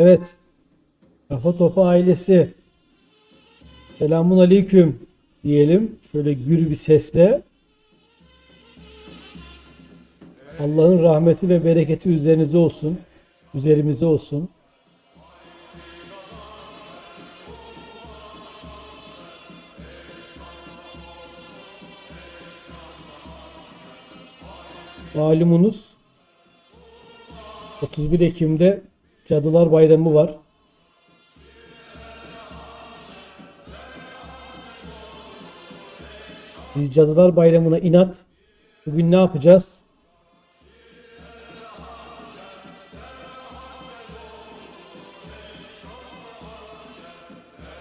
Evet. Kafa Topu ailesi. Selamun aleyküm diyelim. Şöyle gür bir sesle. Allah'ın rahmeti ve bereketi üzerinize olsun. Üzerimize olsun. Malumunuz 31 Ekim'de Cadılar Bayramı var. Biz Cadılar Bayramı'na inat. Bugün ne yapacağız?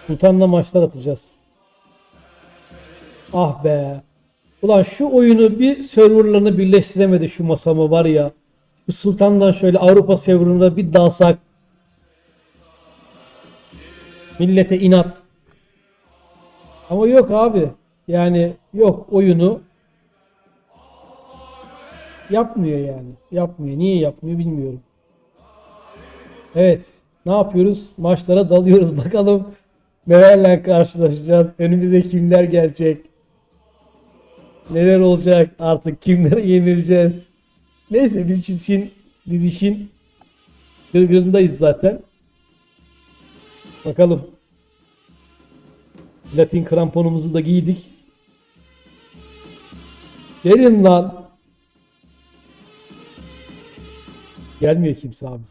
Sultan'la maçlar atacağız. Ah be. Ulan şu oyunu bir serverlarını birleştiremedi şu masamı var ya. Şu Sultan'dan şöyle Avrupa serverına bir dalsak. Millete inat. Ama yok abi. Yani yok oyunu yapmıyor yani. Yapmıyor. Niye yapmıyor bilmiyorum. Evet. Ne yapıyoruz? Maçlara dalıyoruz. Bakalım nelerle karşılaşacağız. Önümüze kimler gelecek? Neler olacak? Artık kimlere yenileceğiz? Neyse biz işin biz işin gırgırındayız zaten. Bakalım. Latin kramponumuzu da giydik. Gelin lan. Gelmiyor kimse abi.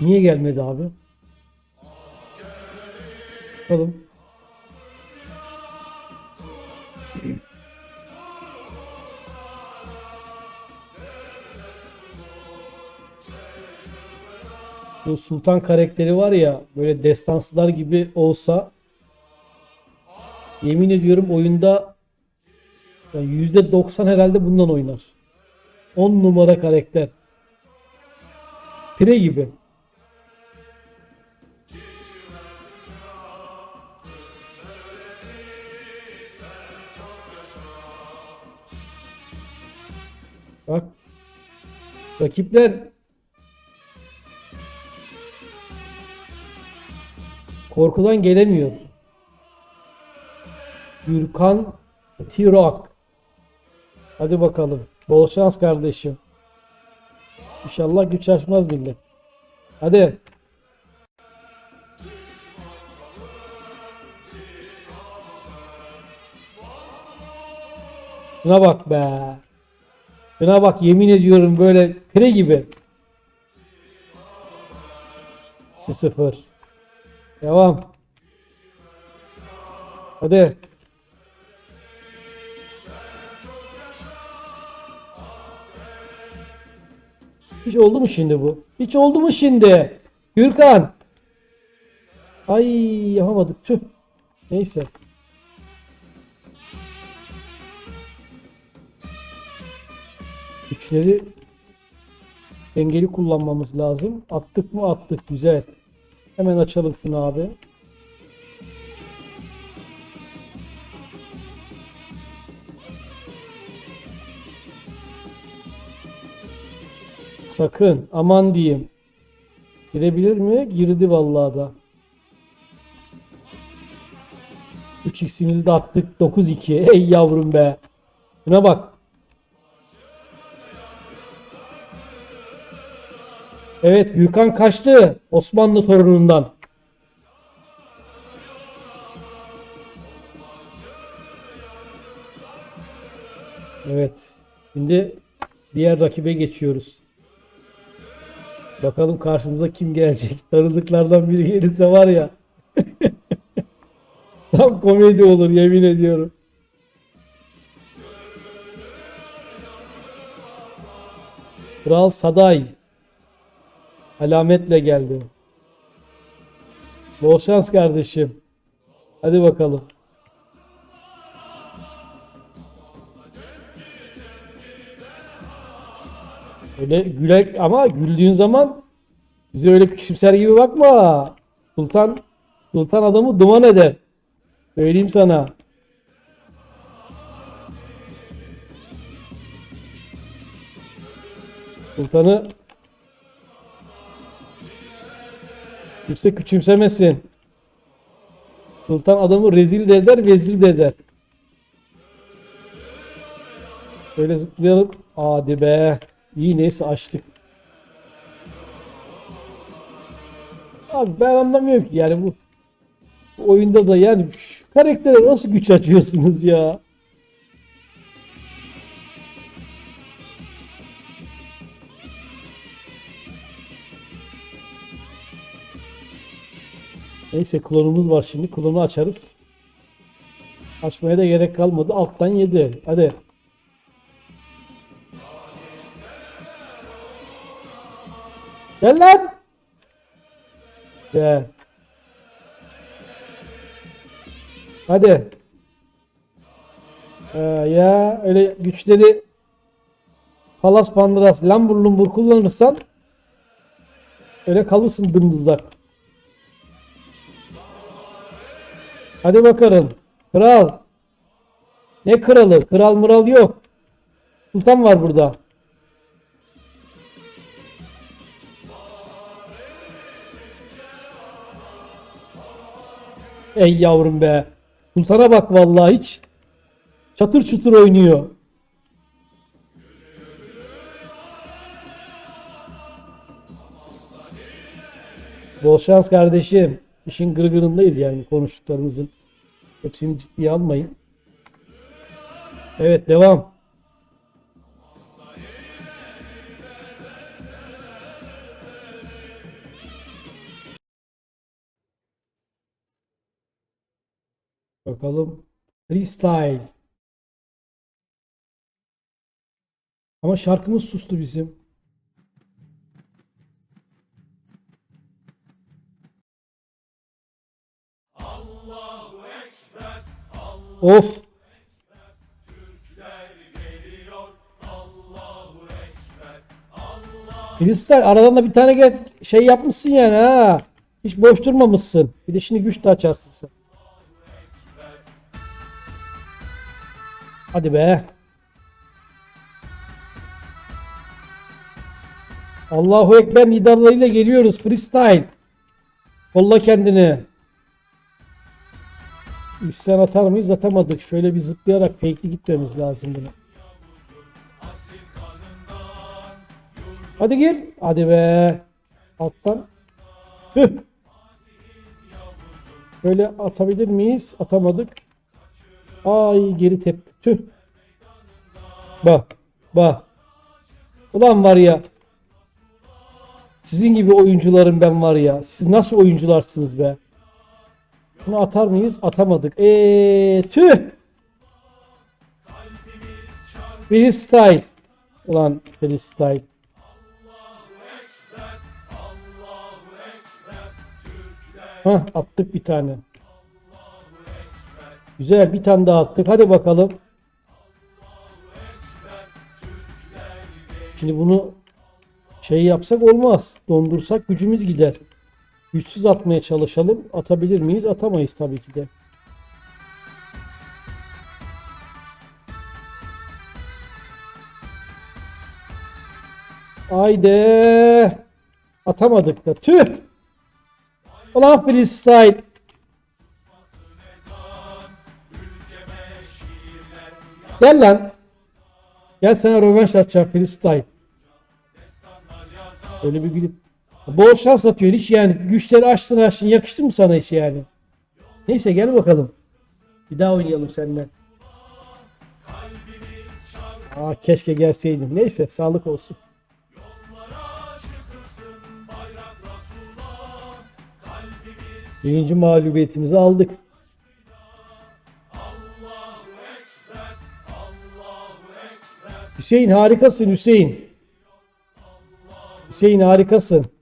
Niye gelmedi abi? Bakalım. Bu sultan karakteri var ya böyle destansılar gibi olsa yemin ediyorum oyunda yani %90 herhalde bundan oynar. 10 numara karakter. Pire gibi. Bak. Rakipler korkudan gelemiyor. Gürkan Tirak. Hadi bakalım. Bol şans kardeşim. İnşallah güç açmaz millet. Hadi. Şuna bak be. Şuna bak yemin ediyorum böyle pire gibi. 2-0. Devam. Hadi. Hiç oldu mu şimdi bu? Hiç oldu mu şimdi? Gürkan. Ay yapamadık. Tüh. Neyse. Güçleri dengeli kullanmamız lazım. Attık mı attık. Güzel. Hemen açalım şunu abi. Sakın aman diyeyim. Girebilir mi? Girdi vallahi da. 3x'imizi de attık. 9-2. Ey yavrum be. Şuna bak. Evet Gürkan kaçtı Osmanlı torunundan. Evet. Şimdi diğer rakibe geçiyoruz. Bakalım karşımıza kim gelecek. Tanıdıklardan biri gelirse var ya. Tam komedi olur yemin ediyorum. Kral Saday alametle geldi. Bol şans kardeşim. Hadi bakalım. Öyle gülek ama güldüğün zaman bize öyle küçümser gibi bakma. Sultan Sultan adamı duman eder. Söyleyeyim sana. Sultanı kimse küçümsemesin. Sultan adamı rezil de eder, vezir de eder. Şöyle zıplayalım. Hadi be. İyi neyse açtık. Abi ben anlamıyorum ki yani bu, bu oyunda da yani şu karaktere nasıl güç açıyorsunuz ya? Neyse klonumuz var şimdi. Klonu açarız. Açmaya da gerek kalmadı. Alttan yedi. Hadi. Gel lan. Gel. Hadi. Ee, ya öyle güçleri Palas Pandıras lambur lumbur kullanırsan öyle kalırsın dımdızlak. Hadi bakalım. Kral. Ne kralı? Kral mıral yok. Sultan var burada. Ey yavrum be. Sultana bak vallahi hiç. Çatır çutur oynuyor. Bol şans kardeşim. İşin gırgırındayız yani konuştuklarımızın. Hepsini ciddiye almayın. Evet devam. Bakalım. Freestyle. Ama şarkımız sustu bizim. Of. Freestyle aradan da bir tane gel şey yapmışsın yani ha. Hiç boş durmamışsın. Bir de şimdi güç de açarsın sen. Hadi be. Allahu Ekber nidalarıyla geliyoruz. Freestyle. Kolla kendini. Üstten atar mıyız? Atamadık. Şöyle bir zıplayarak fake'li gitmemiz lazım bunu. Hadi gir. Hadi be. Alttan. Tüh. Böyle atabilir miyiz? Atamadık. Ay geri tepti. Tüh. Bak. Bak. Ulan var ya. Sizin gibi oyuncularım ben var ya. Siz nasıl oyuncularsınız be? Bunu atar mıyız? Atamadık. Eee tüh. Freestyle. Ulan freestyle. Hah attık bir tane. Güzel bir tane daha attık. Hadi bakalım. Şimdi bunu şey yapsak olmaz. Dondursak gücümüz gider. Güçsüz atmaya çalışalım. Atabilir miyiz? Atamayız tabii ki de. Haydi. Atamadık da. Tüh. Ulan freestyle. Gel lan. Gel sana rövanş atacağım freestyle. Öyle bir gülüp. Bol şans atıyor hiç yani güçleri açtın açtın yakıştı mı sana hiç yani? Neyse gel bakalım. Bir daha oynayalım seninle. Aa keşke gelseydim. Neyse sağlık olsun. Birinci mağlubiyetimizi aldık. Hüseyin harikasın Hüseyin. Hüseyin harikasın.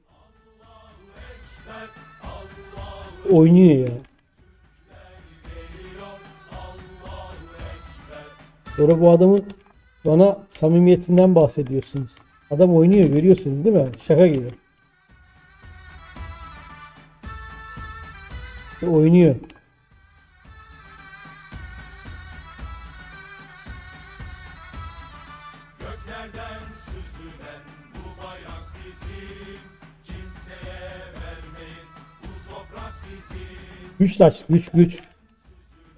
Oynuyor ya. Sonra bu adamın bana samimiyetinden bahsediyorsunuz. Adam oynuyor görüyorsunuz değil mi? Şaka gibi. Oynuyor. Güç aç, güç güç.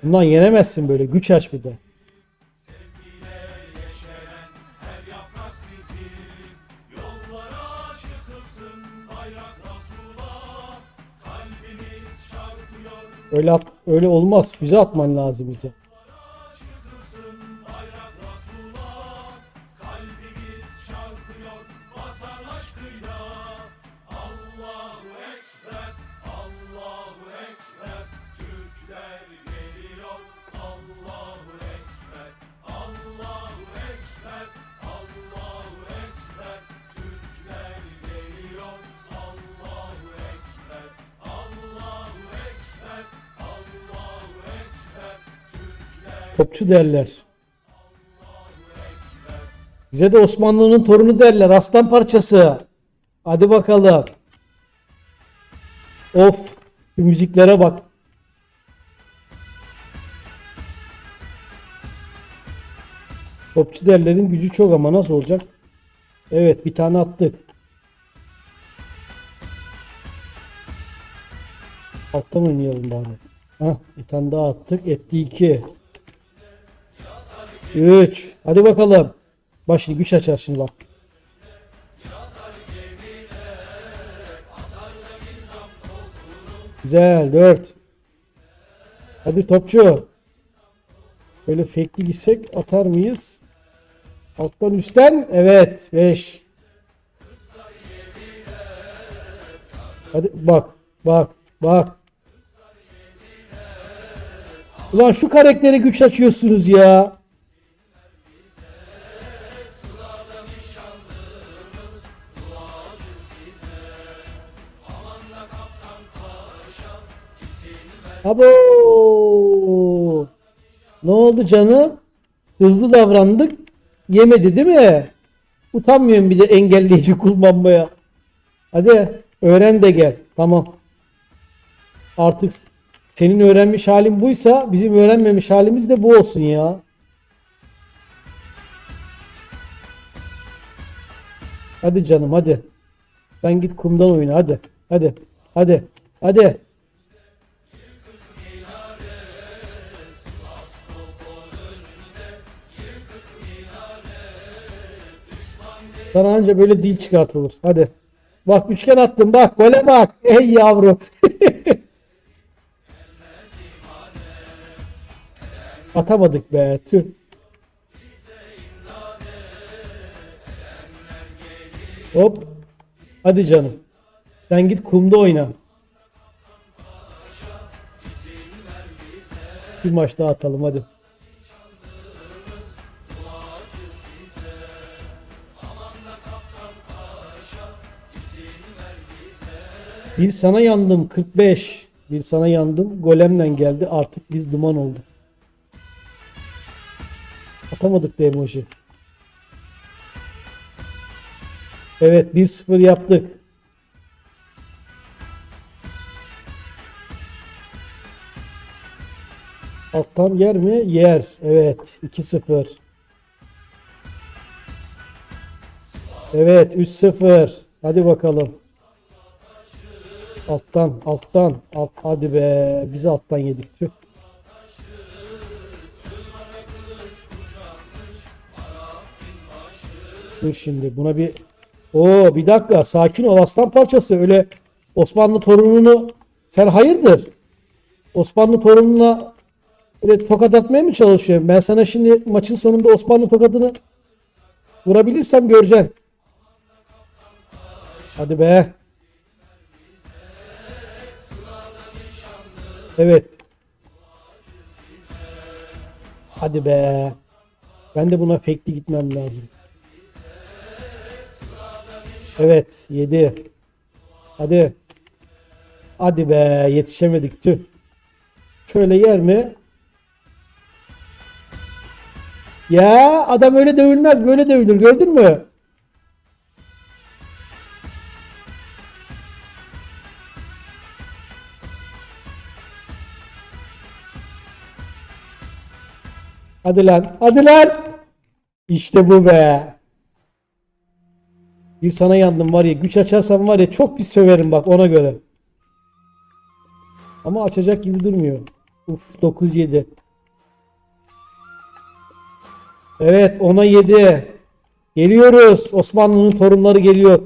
Bundan yenemezsin böyle. Güç aç bir de. Öyle at, öyle olmaz. Füze atman lazım bize. Topçu derler. Bize de Osmanlı'nın torunu derler. Aslan parçası. Hadi bakalım. Of. Şu müziklere bak. Topçu derlerin gücü çok ama nasıl olacak? Evet bir tane attık. Altta mı oynayalım bari? Hah bir tane daha attık. Etti 2. 3. Hadi bakalım. Bak şimdi güç açar şimdi bak. Güzel 4. Hadi topçu. Böyle fake'li gitsek atar mıyız? Alttan üstten. Evet 5. Hadi bak bak bak. Ulan şu karaktere güç açıyorsunuz ya. Abo! Ne oldu canım? Hızlı davrandık. Yemedi değil mi? Utanmıyorum bir de engelleyici kullanmaya. Hadi öğren de gel. Tamam. Artık senin öğrenmiş halin buysa bizim öğrenmemiş halimiz de bu olsun ya. Hadi canım hadi. Sen git kumdan oyna hadi. Hadi. Hadi. Hadi. Sana anca böyle dil çıkartılır. Hadi. Bak üçgen attım bak gole bak. Ey yavrum. Atamadık be. Tüh. Hop. Hadi canım. Sen git kumda oyna. Bir maç daha atalım hadi. Bir sana yandım 45. Bir sana yandım. Golemle geldi. Artık biz duman olduk. Atamadık da emoji. Evet 1-0 yaptık. Alttan yer mi? Yer. Evet 2-0. Evet 3-0. Hadi bakalım. Alttan, alttan, alt, hadi be, biz alttan yedik. Tüh. Dur şimdi buna bir Oo bir dakika sakin ol aslan parçası öyle Osmanlı torununu sen hayırdır? Osmanlı torununa öyle tokat atmaya mı çalışıyorsun? Ben sana şimdi maçın sonunda Osmanlı tokadını vurabilirsem göreceksin. Hadi be. Evet. Hadi be. Ben de buna fake'li gitmem lazım. Evet. 7. Hadi. Hadi be. Yetişemedik. Tüh. Şöyle yer mi? Ya adam öyle dövülmez. Böyle dövülür. Gördün mü? Hadi lan. İşte bu be. Bir sana yandım var ya güç açarsam var ya çok bir söverim bak ona göre. Ama açacak gibi durmuyor. Uf 9-7. Evet 10'a 7. Geliyoruz. Osmanlı'nın torunları geliyor.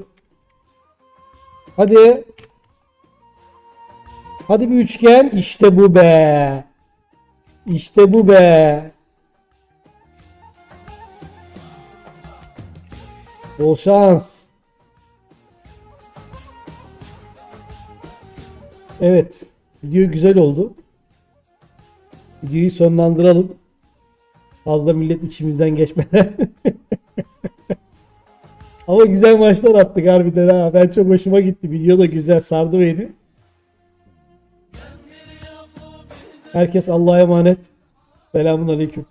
Hadi. Hadi bir üçgen. İşte bu be. İşte bu be. Bol şans. Evet. Video güzel oldu. Videoyu sonlandıralım. Fazla millet içimizden geçmeden. Ama güzel maçlar attık harbiden ha. Ben çok hoşuma gitti. Video da güzel sardı beni. Herkes Allah'a emanet. Selamun Aleyküm.